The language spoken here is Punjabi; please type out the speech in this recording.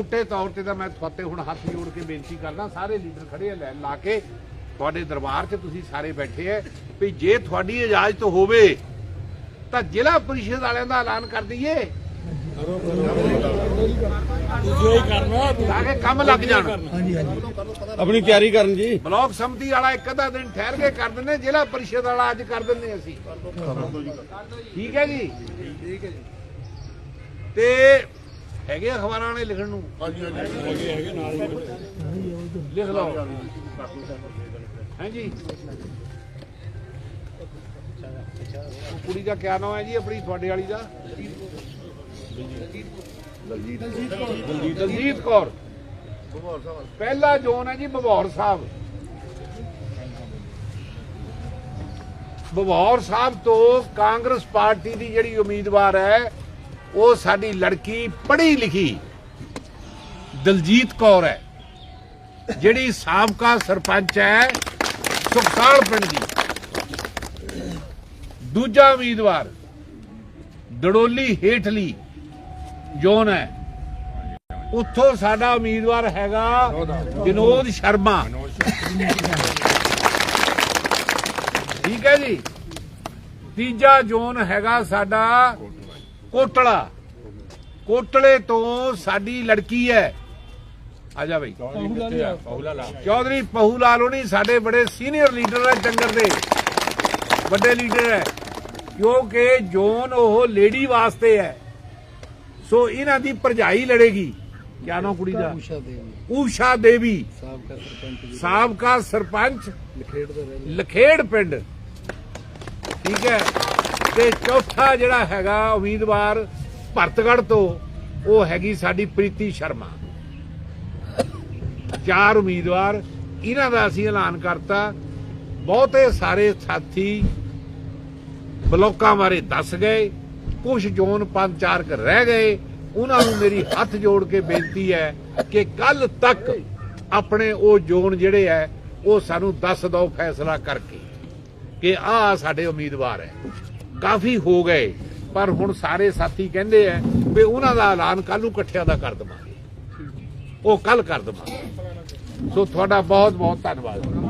ਪੁੱਟੇ ਤੌਰ ਤੇ ਤਾਂ ਮੈਂ ਤੁਹਾਤੇ ਹੁਣ ਹੱਥ ਜੋੜ ਕੇ ਬੇਨਤੀ ਕਰਦਾ ਸਾਰੇ ਲੀਡਰ ਖੜੇ ਆ ਲੈ ਲਾ ਕੇ ਤੁਹਾਡੇ ਦਰਬਾਰ 'ਚ ਤੁਸੀਂ ਸਾਰੇ ਬੈਠੇ ਐ ਵੀ ਜੇ ਤੁਹਾਡੀ ਇਜਾਜ਼ਤ ਹੋਵੇ ਤਾਂ ਜ਼ਿਲ੍ਹਾ ਪਰਿਸ਼ਦ ਵਾਲਿਆਂ ਦਾ ਐਲਾਨ ਕਰ ਦਈਏ। ਤਾਂ ਕਿ ਕੰਮ ਲੱਗ ਜਾਣ। ਆਪਣੀ ਤਿਆਰੀ ਕਰਨ ਜੀ। ਬਲਾਕ ਸੰਮਤੀ ਵਾਲਾ ਇੱਕ ਅੱਧਾ ਦਿਨ ਠਹਿਰ ਕੇ ਕਰ ਦਿੰਦੇ ਜ਼ਿਲ੍ਹਾ ਪਰਿਸ਼ਦ ਵਾਲਾ ਅੱਜ ਕਰ ਦਿੰਦੇ ਅਸੀਂ। ਠੀਕ ਹੈ ਜੀ? ਠੀਕ ਹੈ ਜੀ। ਤੇ ਹੈਗੇ ਅਖਬਾਰਾਂ ਵਾਲੇ ਲਿਖਣ ਨੂੰ? ਹੈਗੇ ਹੈਗੇ ਨਾਲ ਲਿਖ ਲਓ। ਹਾਂਜੀ ਉਹ ਕੁੜੀ ਦਾ ਕਿਆ ਨਾਮ ਹੈ ਜੀ ਆਪਣੀ ਤੁਹਾਡੇ ਵਾਲੀ ਦਾ? ਦਲਜੀਤ। ਦਲਜੀਤ ਦਲਜੀਤ ਕੌਰ। ਪਹਿਲਾ ਜ਼ੋਨ ਹੈ ਜੀ ਬਭੌਰ ਸਾਹਿਬ। ਬਭੌਰ ਸਾਹਿਬ ਤੋਂ ਕਾਂਗਰਸ ਪਾਰਟੀ ਦੀ ਜਿਹੜੀ ਉਮੀਦਵਾਰ ਹੈ ਉਹ ਸਾਡੀ ਲੜਕੀ ਪੜ੍ਹੀ ਲਿਖੀ ਦਲਜੀਤ ਕੌਰ ਹੈ। ਜਿਹੜੀ ਸਾਬਕਾ ਸਰਪੰਚ ਹੈ ਸੁਖਸਾਲ ਪਿੰਡ ਦੀ। ਦੂਜਾ ਉਮੀਦਵਾਰ ਦੜੋਲੀ ਹੇਠਲੀ ਜ਼ੋਨ ਹੈ। ਉੱਥੋਂ ਸਾਡਾ ਉਮੀਦਵਾਰ ਹੈਗਾ ਵਿਨੋਦ ਸ਼ਰਮਾ। ਠੀਕ ਹੈ ਜੀ। ਤੀਜਾ ਜ਼ੋਨ ਹੈਗਾ ਸਾਡਾ ਕੋਟਲਾ। ਕੋਟਲੇ ਤੋਂ ਸਾਡੀ ਲੜਕੀ ਹੈ। ਆ ਜਾ ਬਈ। ਚੌਧਰੀ ਪਹੂ ਲਾਲ ਹੋਣੀ ਸਾਡੇ ਬੜੇ ਸੀਨੀਅਰ ਲੀਡਰ ਹੈ ਜੰਗਰ ਦੇ। ਵੱਡੇ ਲੀਡਰ ਹੈ। ਕਿਉਂਕਿ ਜ਼ੋਨ ਉਹ ਲੇਡੀ ਵਾਸਤੇ ਹੈ। ਸੋ ਇਹਨਾਂ ਦੀ ਭਰਜਾਈ ਲੜੇਗੀ। ਕਿਆ ਨਾਮ ਕੁੜੀ ਦਾ? ਊਸ਼ਾ ਦੇਵੀ। ਸਾਬਕਾ ਸਰਪੰਚ ਲਖੇੜ ਪਿੰਡ। ਠੀਕ ਹੈ। ਤੇ ਚੌਥਾ ਜਿਹੜਾ ਹੈਗਾ ਉਮੀਦਵਾਰ ਭਰਤਗੜ ਤੋਂ, ਉਹ ਹੈਗੀ ਸਾਡੀ ਪ੍ਰੀਤੀ ਸ਼ਰਮਾ। ਚਾਰ ਉਮੀਦਵਾਰ, ਇਹਨਾਂ ਦਾ ਅਸੀਂ ਐਲਾਨ ਕਰਤਾ। ਬਹੁਤੇ ਸਾਰੇ ਸਾਥੀ ਬਲੋਕਾਂ ਬਾਰੇ ਦੱਸ ਗਏ ਕੁਝ ਜ਼ੋਨ ਪੰਜ ਚਾਰ ਕਰ ਰਹਿ ਗਏ। ਉਹਨਾਂ ਨੂੰ ਮੇਰੀ ਹੱਥ ਜੋੜ ਕੇ ਬੇਨਤੀ ਹੈ ਕਿ ਕੱਲ ਤੱਕ ਆਪਣੇ ਉਹ ਜ਼ੋਨ ਜਿਹੜੇ ਹੈ, ਉਹ ਸਾਨੂੰ ਦੱਸ ਦਿਓ ਫੈਸਲਾ ਕਰਕੇ ਕਿ ਆਹ ਸਾਡੇ ਉਮੀਦਵਾਰ ਹੈ। ਕਾਫੀ ਹੋ ਗਏ। ਪਰ ਹੁਣ ਸਾਰੇ ਸਾਥੀ ਕਹਿੰਦੇ ਆ ਵੀ ਉਹਨਾਂ ਦਾ ਐਲਾਨ ਕੱਲ ਨੂੰ ਇਕੱਠਿਆਂ ਦਾ ਕਰ ਦਵਾਂਗੇ। ਉਹ ਕੱਲ ਕਰ ਦਵਾਂਗੇ। ਸੋ ਤੁਹਾਡਾ ਬਹੁਤ ਬਹੁਤ ਧੰਨਵਾਦ।